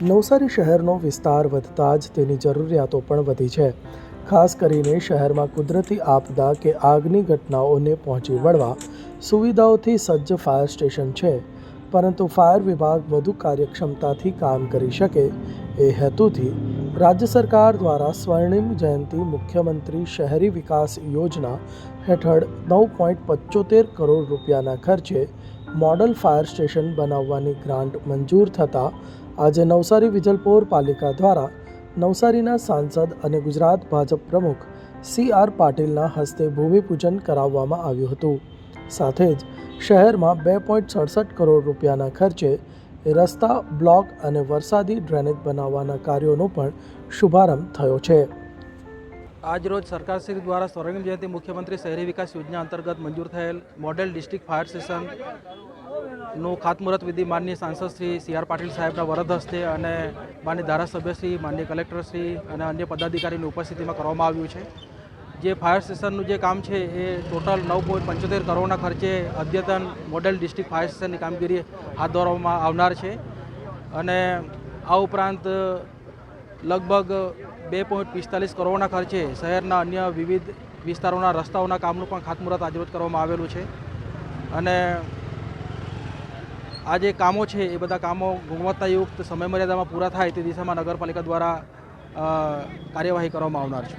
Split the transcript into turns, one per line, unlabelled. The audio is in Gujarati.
નવસારી શહેરનો વિસ્તાર વધતા જ તેની જરૂરિયાતો પણ વધી છે. ખાસ કરીને શહેરમાં કુદરતી આપદા કે આગની ઘટનાઓને પહોંચી વળવા સુવિધાઓથી સજ્જ ફાયર સ્ટેશન છે. પરંતુ ફાયર વિભાગ વધુ કાર્યક્ષમતાથી કામ કરી શકે એ હેતુથી રાજ્ય સરકાર દ્વારા સ્વર્ણિમ જયંતિ મુખ્યમંત્રી શહેરી વિકાસ યોજના હેઠળ નવ પોઈન્ટ પચોતેર કરોડ રૂપિયાના ખર્ચે મોડલ ફાયર સ્ટેશન બનાવવાની ગ્રાન્ટ મંજૂર થતાં આજે નવસારી વિજલપોર પાલિકા દ્વારા નવસારીના સાંસદ અને ગુજરાત ભાજપ પ્રમુખ સી આર પાટીલના હસ્તે ભૂમિપૂજન કરાવવામાં આવ્યું હતું. સાથે જ શહેરમાં બે પોઈન્ટ સડસઠ કરોડ રૂપિયાના ખર્ચે રસ્તા, બ્લોક અને વરસાદી ડ્રેનેજ બનાવવાના કાર્યોનો પણ શુભારંભ થયો છે.
આજ રોજ સરકારશ્રી દ્વારા સ્વર્ણિમ જયંતિ મુખ્યમંત્રી શહેરી વિકાસ યોજના અંતર્ગત મંજૂર થયેલ મોડેલ ડિસ્ટ્રિક્ટ ફાયર સ્ટેશનનું ખાતમુહૂર્ત વિધિ માન્ય સાંસદ શ્રી સી આર પાટીલ સાહેબના વરદ હસ્તે અને માન્ય ધારાસભ્યશ્રી માન્ય કલેક્ટરશ્રી અને અન્ય પદાધિકારીની ઉપસ્થિતિમાં કરવામાં આવ્યું છે. જે ફાયર સ્ટેશનનું જે કામ છે એ ટોટલ નવ પોઈન્ટ પંચોતેર કરોડના ખર્ચે અદ્યતન મોડેલ ડિસ્ટ્રિક્ટ ફાયર સ્ટેશનની કામગીરી હાથ ધરવામાં આવનાર છે. અને આ ઉપરાંત લગભગ બે પોઈન્ટ પિસ્તાલીસ કરોડના ખર્ચે શહેરના અન્ય વિવિધ વિસ્તારોના રસ્તાઓના કામનું પણ ખાતમુહૂર્ત આજરોજ કરવામાં આવેલું છે. અને આ જે કામો છે, એ બધા કામો ગુણવત્તાયુક્ત સમયમર્યાદામાં પૂરા થાય તે દિશામાં નગરપાલિકા દ્વારા કાર્યવાહી કરવામાં આવનાર છે.